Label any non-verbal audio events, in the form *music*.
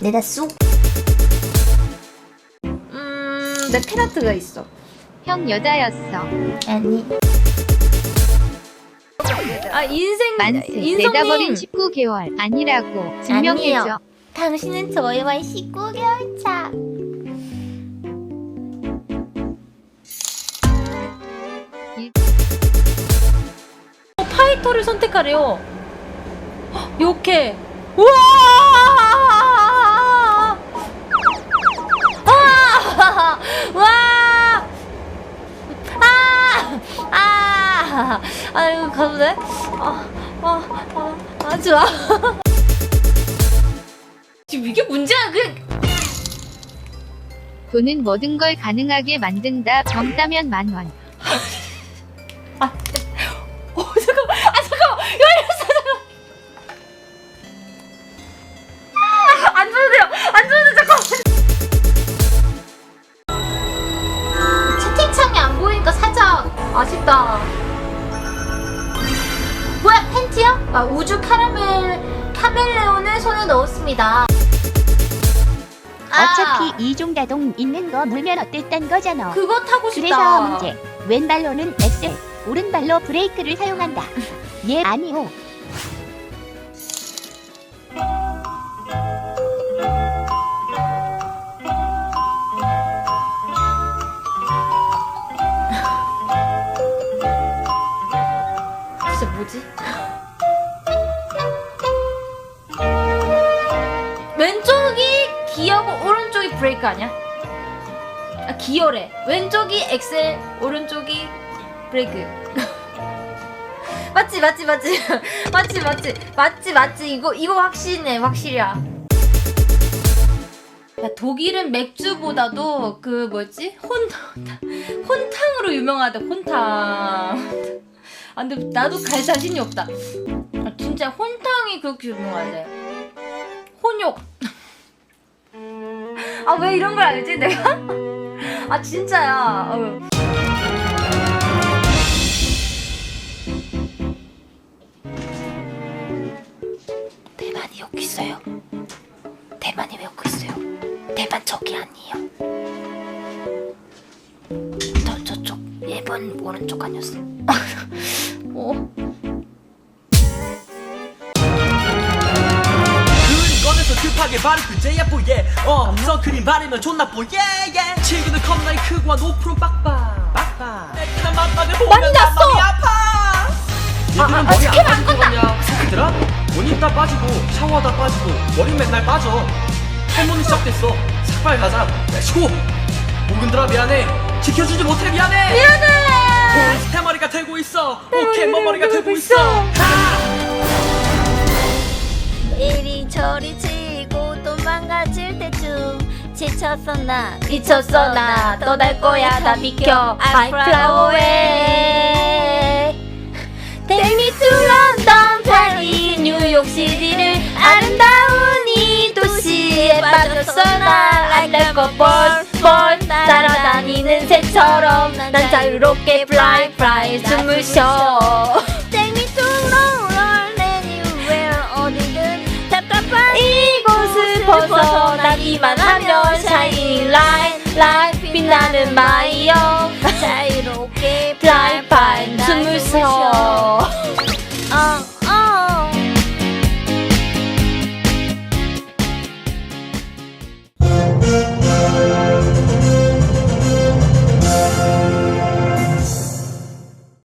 내가 쑥. 음, 내 페나트가 있어. 형 여자였어. 아니. 아 인생 만세. 인성님. 내다버린 19개월 아니라고 증명해줘. 당신은 저희와 19개월 차. 파이터를 선택하래요. 헉, 욕해. 우와! 아! *laughs* 와! 아! 아! 아이고 가도 돼? 아, 아, 아, 아, 좋아. *laughs* 지금 이게 문제야. 그 돈은 모든 걸 가능하게 만든다. 병 따면 만 원. *laughs* 아, 우주 카라멜, 카멜레온을 손에 넣었습니다. 아, 어차피 이중다동 있는 거 물면 어땠단 거잖아. 그거 타고 싶다. 그래서 문제. 왼발로는 엑셀, 오른발로 브레이크를 사용한다. *laughs* 예, 아니요. *laughs* 진짜 뭐지? 브레이크 아니야? 아 기어래 왼쪽이 엑셀 오른쪽이 브레이크 *laughs* 맞지 맞지 맞지 *laughs* 맞지 맞지 맞지 맞지 이거 이거 확실해 확실이야 야 독일은 맥주보다도 그 뭐지 혼 *laughs* 혼탕으로 유명하다 혼탕 아 근데 나도 갈 자신이 없다. 아, 진짜 혼탕이 그렇게 유명하대. 혼욕. 아 왜 이런 걸 알지 내가? *laughs* 아 진짜야. 어. 대만이 여기 있어요. 대만이 왜 여기 있어요? 대만 저기 아니에요. 저 저쪽 예번 오른쪽 아니었어? *laughs* 어? 꺼내서 급하게 바른 그 JF에 어 선크림 바르면 존나 뽀 예예. 치기는 겁나게 크고 한 5% 빡빡. 빡빡. 매끈한 맛박을 보면 난 났어! 마음이 아파. 아, 머리 스킨 안안 빠지는 거냐? 새끼들아? 옷 입다 빠지고 샤워하다 빠지고 머리 맨날 빠져. 탈모는 시작됐어. 삭발 가자. 렛츠고 목은들아 미안해. 지켜주지 못해 미안해. 미안해. 스테머리가 되고 있어. 오케이 머머리가 되고 있어! 이리 저리 치고 또 망가질 때쯤 지쳤어 나? 미쳤어 나? 떠날 거야. 다 비켜 I fly away. Take me to London, 파리, 뉴욕 시티를 아름다운 이 도시에 빠졌어 나? Like the ball, ball. 따라다니는 새처럼 난 자유롭게 fly, fly. 숨을 쉬어 나는 마이어. 자유롭게 *laughs* 숨을 쉬어